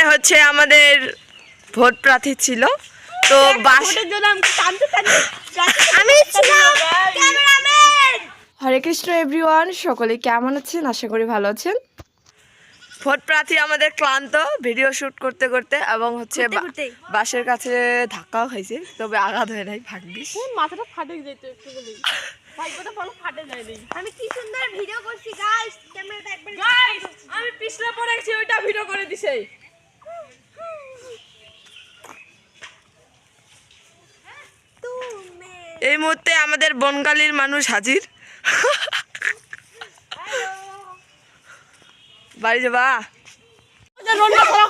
এখানে হচ্ছে আমাদের ভোট প্রার্থী ছিল। তো বাস আমি হরে কৃষ্ণ এভরিওয়ান সকলে কেমন আছেন? আশা করি ভালো আছেন। ভোট প্রার্থী আমাদের ক্লান্ত ভিডিও শুট করতে করতে এবং হচ্ছে বাসের কাছে ধাক্কাও খাইছে তবে আঘাত হয় নাই ভাগ্যিস। মাথাটা ফাটে যেত একটু বলি। ভাগ্যটা ফাটে যায় আমি কি সুন্দর ভিডিও করছি গাইস ক্যামেরাটা একবার গাইস আমি পিছলে পড়ে গেছি ওইটা ভিডিও করে দিছে। এই মুহূর্তে আমাদের বনগালির মানুষ হাজির। বাড়ি যাবা? যে রন্না করা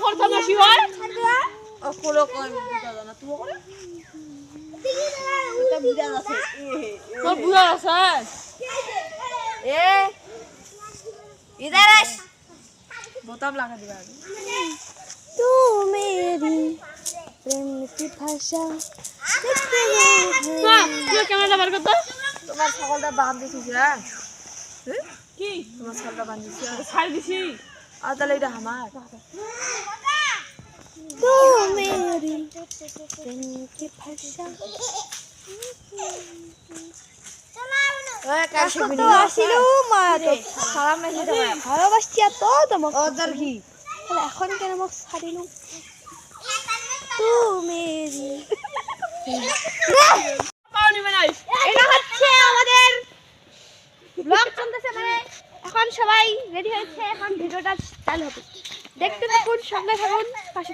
আশা দেখতে ক্যামেরা বার তোমার সকালটা বাঁধ হ্যাঁ? কি? তোমার সকালটা বাঁধ হ্যাঁ? ছাড় দিছি। আর তাহলে এটা আমার। হ্যাঁ, তো মেরি প্রেমকে ভালোবাসছি এত তোমাকে। এখন কেন মোক ছাড়িলো? পাওনি বানাই এটা হচ্ছে আমাদের ব্লগ মানে এখন সবাই রেডি হয়েছে, এখন ভিডিওটা চালু হবে। দেখতে থাকুন, সঙ্গে থাকুন, পাশে